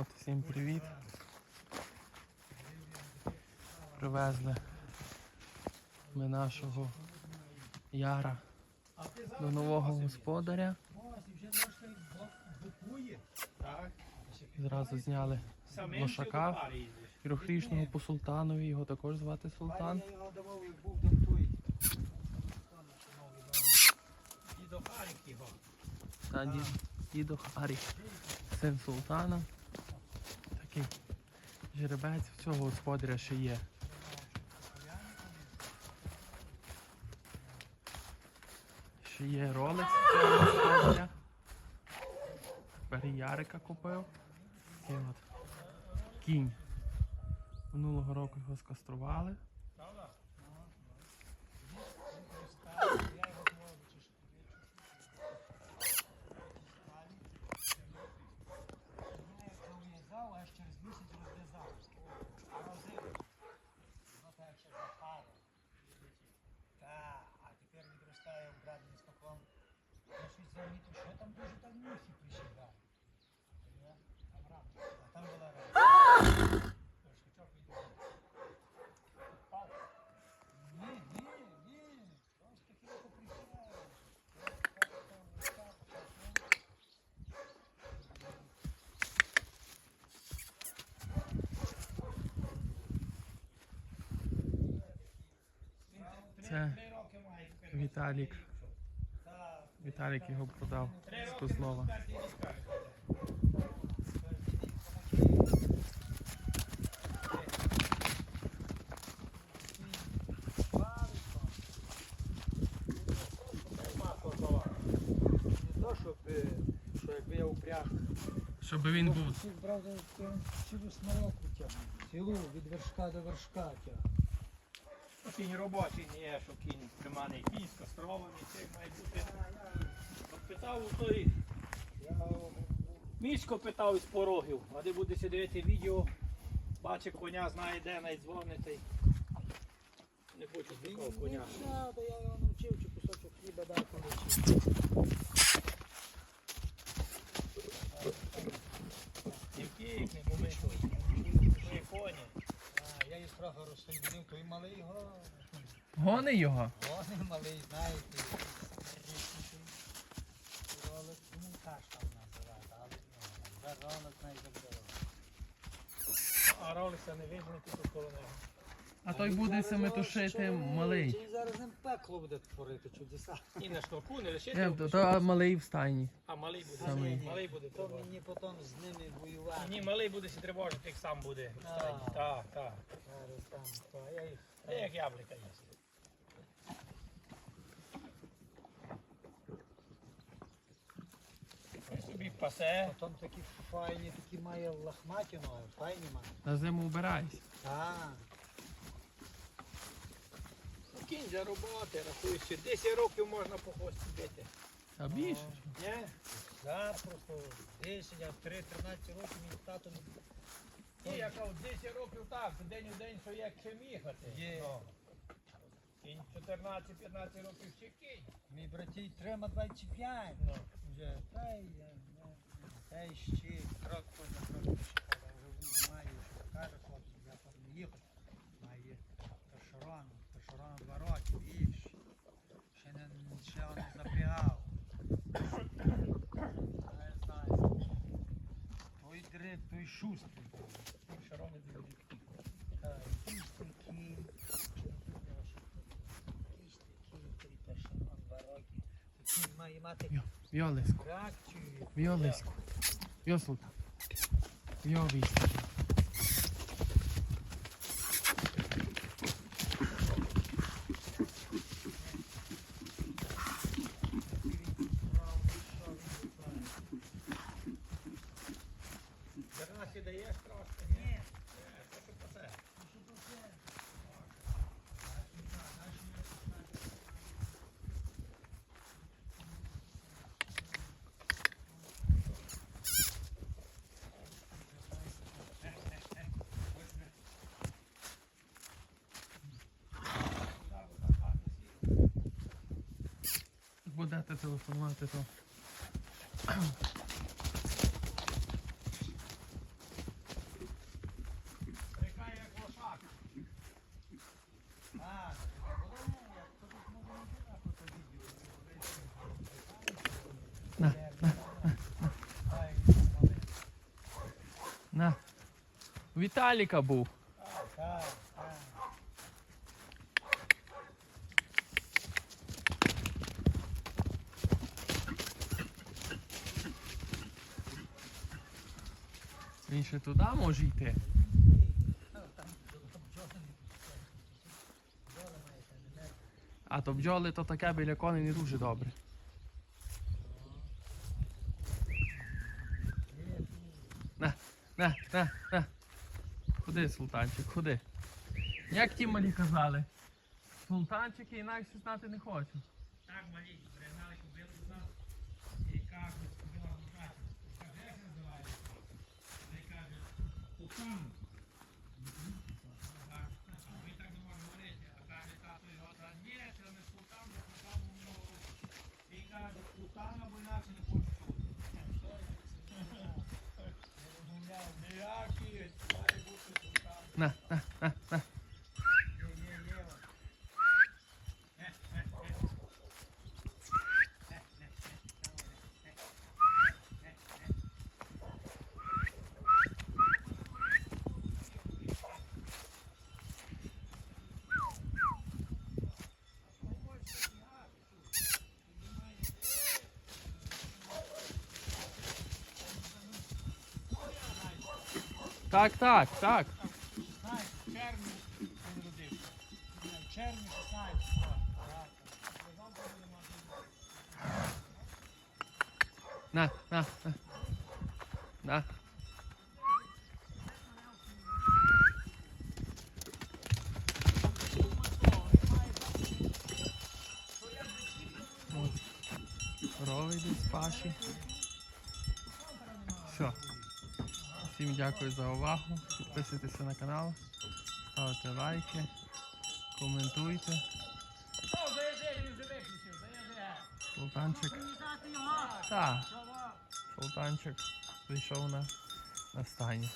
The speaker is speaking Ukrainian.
От, всім привіт. Привезли ми нашого яра до нового господаря. Зразу зняли лошака трьохрічного по султанові, його також звати Султан. Харік. Та дідо Харі, син султана. Такий жеребець в цього господаря ще є. Ще є ролик цього господаря. Тепер Ярика купив. Кінь. Минулого року його скастрували. В'язав, аж через місяць розв'язав. А розрив. Ну так, ще запару. Так, а тепер відростає обрадний скаком. Замітив, що там дуже так мухи. Там рано. А там була рана. Скачок відійде. Впав. Ні, ні, ні. Просто кілька присідає. Це Віталік. Віталік його продав з Козлова. Щоб, е, він був. Цілу смороку тягнув. Цілу від вершка до вершка тягнув. Кінь робочий не є, що кінь приманий кінь скастрований, це має бути. Питав у той. Мішко питав із порогів, а де буде дивити відео, бачить коня, знає де найдзвонити. Не хочу такого коня. Я його навчив, чи кусочок хліба дав навчив. Тільки не були Ми коні. А, я їх трохи розсудив, той малий його. Гони його. Вони малий, знаєте. Ролик, ну так там називають, але ну, за ролик найзабдало. А ролика не видно тут коло нього. А той буде самотушити малий. Чи зараз ним пекло буде творити чудеса. І на шнурку не лишити. Не, то, то малий в стайні. А малий буде. Самий. Малий буде То мені потім з ними воювати. Ні, малий буде сі тривожити, як сам буде. в стайні. Так, так. Зараз там, то я їх Це як яблука є. Собі пасе. Потім такі файні, такі має лахматі ноги, файні має. На зиму вбирайся. Так. Ну, Кінь за роботи, рахує, ще 10 років можна по хвості бити. А більше? Ні? Запросто 10, а 3-13 років мій тато не Кажу, 10 років так, день у день, що як ще міхати. Є. Ну. Кінь 14-15 років ще кінь. Мій братій трима 25. Ну. Вже та й я, я, та й ще крок на крок ще вже маю, що каже хлопці, я там не їхав. Має Ташорон, Ташорон два роки, більше. Ще не, ще не запрягав. Не знаю. Той дрит, той шустрий. Шарони дві. Та, Кістий кінь. Кістий кінь, той Ташорон два роки. Кінь має мати Йо, Віолиську. реакцію. Віолиську. будете телефонувати, то. На, на, на, на. На. Віталіка був. Він ще туди може йти. А то бджоли то таке біля коней не дуже добре. На, на, на, на. Ходи, султанчик, ходи. Як ті малі казали? Султанчики інакше знати не хочуть. Так, малі, пригнали кобилу до нас і кажуть, кобила в на, на. Є, є, є. Так, так, так. Знаєш, в червні він родився. В червні 16 го На, на, на. На. От. Корови паші. Всім дякую за увагу. Підписуйтеся на канал, ставте лайки, коментуйте. Султанчик. Так, Султанчик прийшов на, на стані.